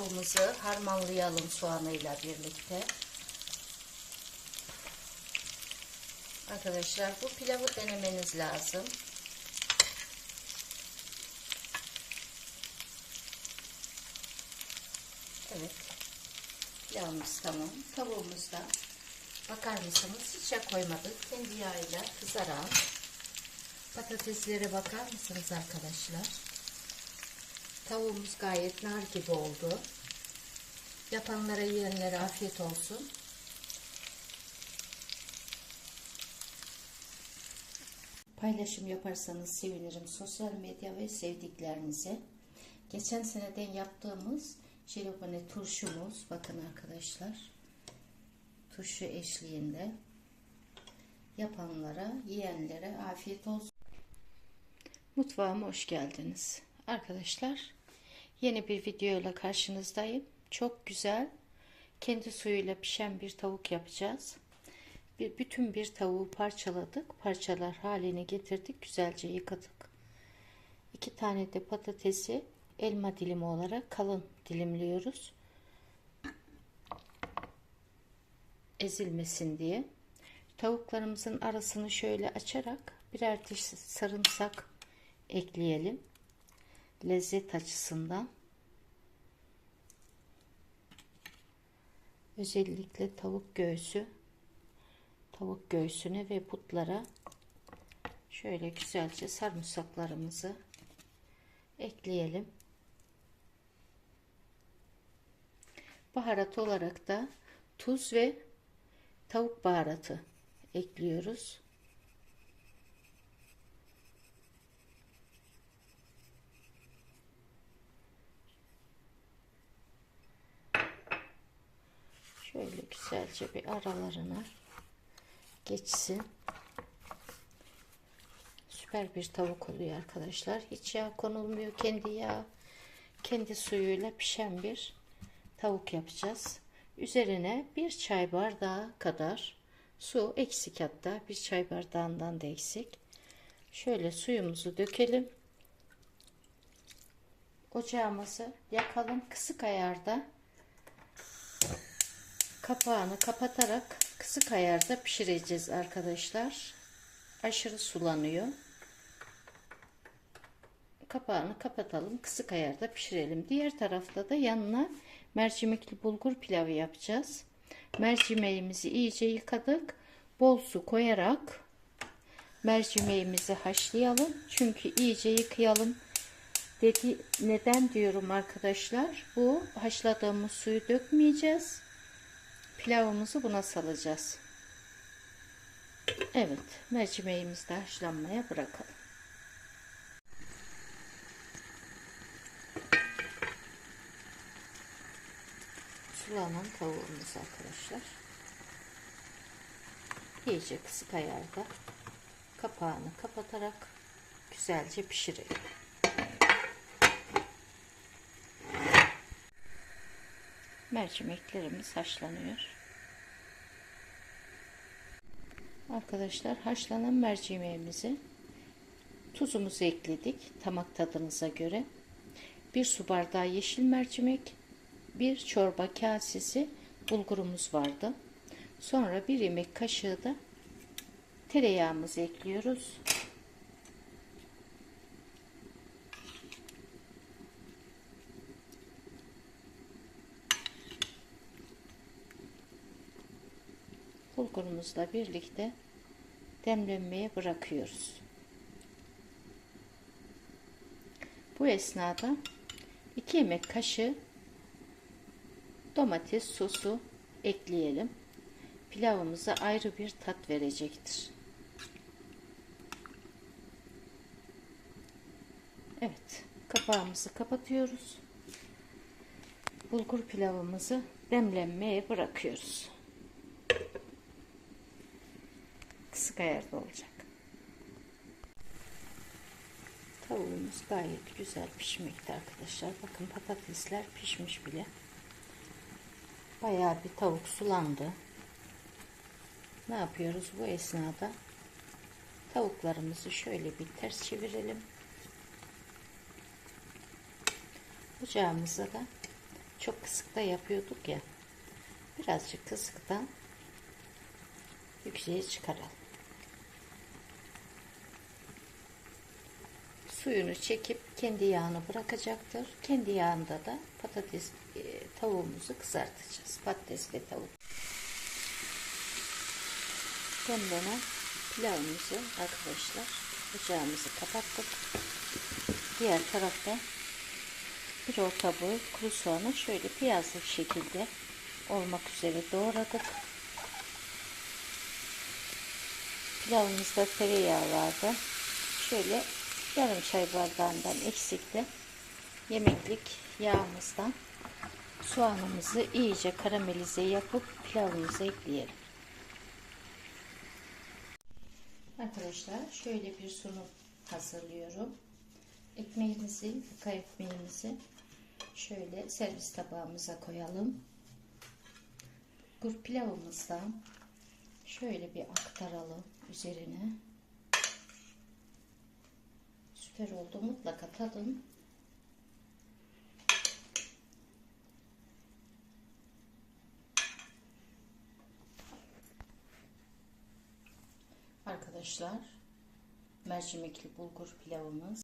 pilavımızı harmanlayalım soğanıyla birlikte. Arkadaşlar bu pilavı denemeniz lazım. Evet. Pilavımız tamam. Tavuğumuzda bakar mısınız? Hiç yağ koymadık. Kendi yağıyla kızaran patateslere bakar mısınız arkadaşlar? Tavuğumuz gayet nar gibi oldu. Yapanlara yiyenlere afiyet olsun. Paylaşım yaparsanız sevinirim sosyal medya ve sevdiklerinize. Geçen seneden yaptığımız jelibone turşumuz bakın arkadaşlar. Turşu eşliğinde yapanlara, yiyenlere afiyet olsun. Mutfağıma hoş geldiniz. Arkadaşlar yeni bir video ile karşınızdayım. Çok güzel kendi suyuyla pişen bir tavuk yapacağız. Bir, bütün bir tavuğu parçaladık. Parçalar haline getirdik. Güzelce yıkadık. İki tane de patatesi elma dilimi olarak kalın dilimliyoruz. Ezilmesin diye. Tavuklarımızın arasını şöyle açarak birer diş sarımsak ekleyelim. Lezzet açısından. Özellikle tavuk göğsü tavuk göğsüne ve putlara şöyle güzelce sarımsaklarımızı ekleyelim. Baharat olarak da tuz ve tavuk baharatı ekliyoruz. Şöyle güzelce bir aralarına geçsin. Süper bir tavuk oluyor arkadaşlar. Hiç yağ konulmuyor. Kendi yağ, kendi suyuyla pişen bir tavuk yapacağız. Üzerine bir çay bardağı kadar su eksik hatta bir çay bardağından da eksik. Şöyle suyumuzu dökelim. Ocağımızı yakalım kısık ayarda. Kapağını kapatarak kısık ayarda pişireceğiz arkadaşlar. Aşırı sulanıyor. Kapağını kapatalım. Kısık ayarda pişirelim. Diğer tarafta da yanına mercimekli bulgur pilavı yapacağız. Mercimeğimizi iyice yıkadık. Bol su koyarak mercimeğimizi haşlayalım. Çünkü iyice yıkayalım. Dedi, neden diyorum arkadaşlar? Bu haşladığımız suyu dökmeyeceğiz. Pilavımızı buna salacağız. Evet, mercimeğimizi de haşlanmaya bırakalım. Sulanan tavuğumuz arkadaşlar. İyice kısık ayarda kapağını kapatarak güzelce pişirelim. Mercimeklerimiz haşlanıyor. Arkadaşlar haşlanan mercimeğimizi tuzumuzu ekledik tamak tadınıza göre. Bir su bardağı yeşil mercimek, bir çorba kasesi bulgurumuz vardı. Sonra bir yemek kaşığı da tereyağımızı ekliyoruz. Bulgurumuzla birlikte demlenmeye bırakıyoruz. Bu esnada 2 yemek kaşığı domates sosu ekleyelim. Pilavımıza ayrı bir tat verecektir. Evet, kapağımızı kapatıyoruz. Bulgur pilavımızı demlenmeye bırakıyoruz. Kısık ayarda olacak. Tavuğumuz gayet güzel pişmekte arkadaşlar. Bakın patatesler pişmiş bile. Bayağı bir tavuk sulandı. Ne yapıyoruz bu esnada? Tavuklarımızı şöyle bir ters çevirelim. Ocağımıza da çok kısıkta yapıyorduk ya. Birazcık kısıktan yükseğe çıkaralım. Suyunu çekip kendi yağını bırakacaktır. Kendi yağında da patates e, tavuğumuzu kızartacağız. Patates ve tavuk. Demlenen pilavımızı arkadaşlar ocağımızı kapattık. Diğer tarafta bir orta boy kuru soğanı şöyle piyazlı şekilde olmak üzere doğradık. Pilavımızda tereyağı vardı. Şöyle yarım çay bardağından eksikti. Yemeklik yağımızdan soğanımızı iyice karamelize yapıp pilavımıza ekleyelim. Arkadaşlar şöyle bir sunum hazırlıyorum. Ekmeğimizi, yufka ekmeğimizi şöyle servis tabağımıza koyalım. Gur pilavımızdan şöyle bir aktaralım üzerine. Süper oldu. Mutlaka tadın. Arkadaşlar mercimekli bulgur pilavımız